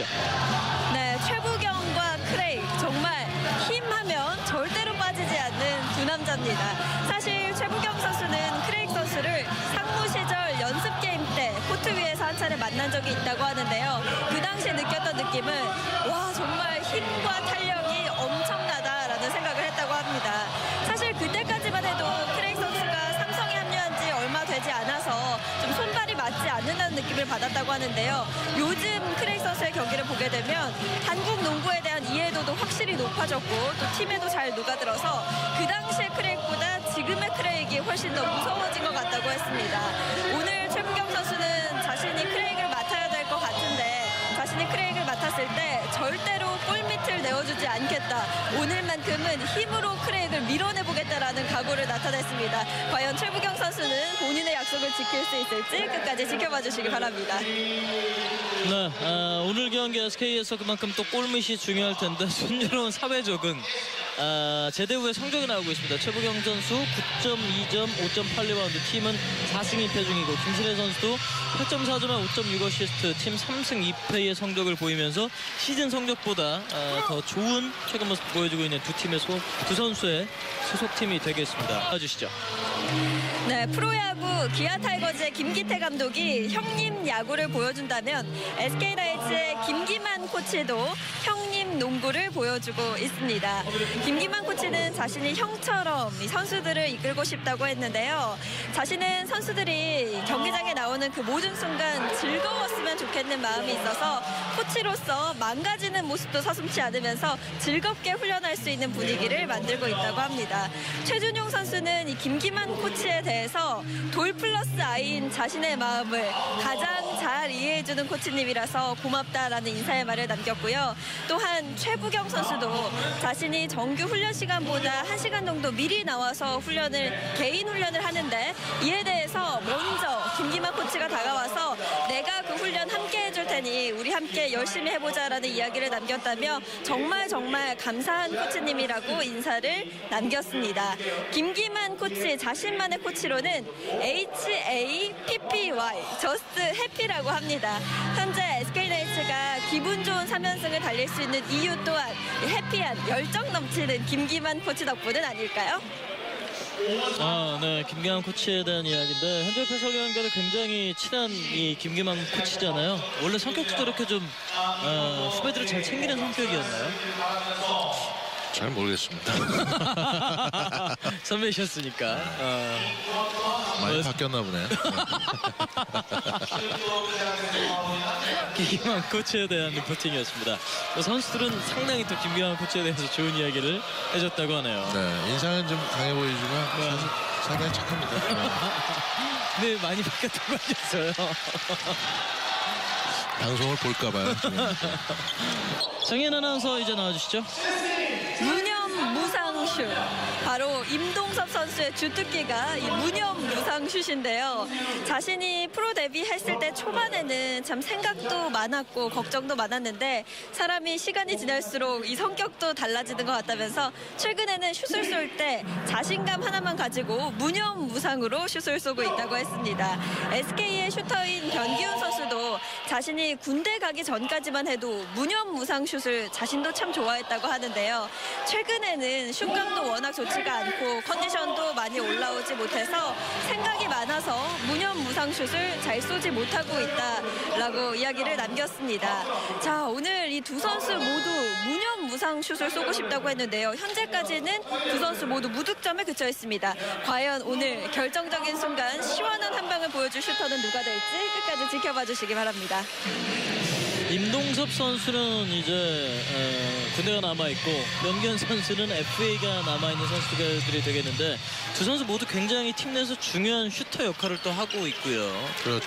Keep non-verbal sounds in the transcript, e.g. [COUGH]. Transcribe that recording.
보시죠. 네, 최부경과 크레이 정말 힘하면 절대로 빠지지 않는 두 남자입니다. 사실 최부경 선수는 크레이 선수를 상무 시절 연습 게임 때 코트 위에서 한 차례 만난 적이 있다고 하는데요. 그 당시에 느꼈던 느낌은 와 정말 맞지 않는다는 느낌을 받았다고 하는데요. 요즘 크레이 선수의 경기를 보게 되면 한국 농구에 대한 이해도도 확실히 높아졌고 또 팀에도 잘 녹아들어서 그 당시의 크레이보다 지금의 크레이기 훨씬 더 무서워진 것 같다고 했습니다. 오늘 최부경 선수는 내어주지 않겠다. 오늘만큼은 힘으로 크레이를 밀어내보겠다라는 각오를 나타냈습니다. 과연 최부경 선수는 본인의 약속을 지킬 수 있을지 끝까지 지켜봐 주시기 바랍니다. 네, 아, 오늘 경기 SK에서 그만큼 또 골밑이 중요할 텐데 [LAUGHS] 순조로운 사회 적응. 아, 제대 후에 성적이 나오고 있습니다. 최부경 선수 9.2점, 5.8리바운드, 팀은 4승 2패 중이고 김신혜 선수도 8.4점에 5.6 어시스트, 팀 3승 2패의 성적을 보이면서 시즌 성적보다 아, 더 좋은 최근 모습 보여주고 있는 두 팀의 소, 두 선수의 소속팀이 되겠습니다. 봐주시죠. 네, 프로야구 기아 타이거즈의 김기태 감독이 형님 야구를 보여준다면 SK 나이츠의 김기만 코치도 형님 농구를 보여주고 있습니다. 김기만 코치는 자신이 형처럼 이 선수들을 이끌고 싶다고 했는데요. 자신은 선수들이 경기장에 나오는 그 모든 순간 즐거웠으면 좋겠는 마음이 있어서 코치로서 망가지는 모습도 서슴지 않으면서 즐겁게 훈련할 수 있는 분위기를 만들고 있다고 합니다. 최준용 선수는 이 김기만 코치에 대해서 돌 플러스 아이인 자신의 마음을 가장 잘 이해해주는 코치님이라서 고맙다라는 인사의 말을 남겼고요. 또한 최부경 선수도 자신이 정규 훈련 시간보다 한시간 정도 미리 나와서 훈련을 개인 훈련을 하는데 이에 대해서 먼저 김기만 코치가 다가와서 내가 그 훈련 함께 해줄 테니 우리 함께 열심히 해보자라는 이야기를 남겼다며 정말 정말 감사한 코치님이라고 인사를 남겼습니다. 김기만 코치 자신만의 코치로는 HAPPY 저스트 해피라고 합니다. 현재 SK나이츠가 기분 좋은 3연승을 달릴 수 있는 이유 또한 이 해피한 열정 넘치는 김기만 코치 덕분은 아닐까요? 아, 네. 김기만 코치에 대한 이야기인데 현재 해설위원과도 굉장히 친한 이 김기만 코치잖아요. 원래 성격도 저렇게 좀 어, 후배들을 잘 챙기는 성격이었나요? 잘 모르겠습니다. [LAUGHS] 선배이셨으니까. 어, 많이 어, 바뀌었나 보네요. [LAUGHS] 김기만 코치에 대한 리포팅이었습니다. 또 선수들은 상당히 또 김기만 코치에 대해서 좋은 이야기를 해줬다고 하네요. 네, 인상은 좀 강해 보이지만 네. 사실 상당히 착합니다. 네. [LAUGHS] 네, 많이 바뀌었다고 하셨어요. 방송을 볼까 봐요. 지금. 정현 아나운서 이제 나와주시죠. 무념 무상슛 바로 임동섭 선수의 주특기가 이 무념 무상 슛인데요 자신이 프로 데뷔했을 때 초반에는 참 생각도 많았고 걱정도 많았는데 사람이 시간이 지날수록 이 성격도 달라지는 것 같다면서 최근에는 슛을 쏠 때 자신감 하나만 가지고 무념 무상으로 슛을 쏘고 있다고 했습니다 SK의 슈터인 변기훈 선수도 자신이 군대 가기 전까지만 해도 무념 무상 슛을 자신도 참 좋아했다고 하는데요. 최근에는 슛감도 워낙 좋지 가 않고 컨디션도 많이 올라오지 못해서 생각이 많아서 무념 무상 슛을 잘 쏘지 못하고 있다라고 이야기를 남겼습니다. 자, 오늘 이 두 선수 모두 무념 무상 슛을 쏘고 싶다고 했는데요. 현재까지는 두 선수 모두 무득점에 그쳐 있습니다. 과연 오늘 결정적인 순간 시원한 한 방을 보여줄 슈터는 누가 될지 끝까지 지켜봐 주시기 바랍니다. 임동섭 선수는 이제 어, 군대가 남아있고 변기현 선수는 FA가 남아있는 선수들이 되겠는데 두 선수 모두 굉장히 팀 내에서 중요한 슈터 역할을 또 하고 있고요. 그렇죠.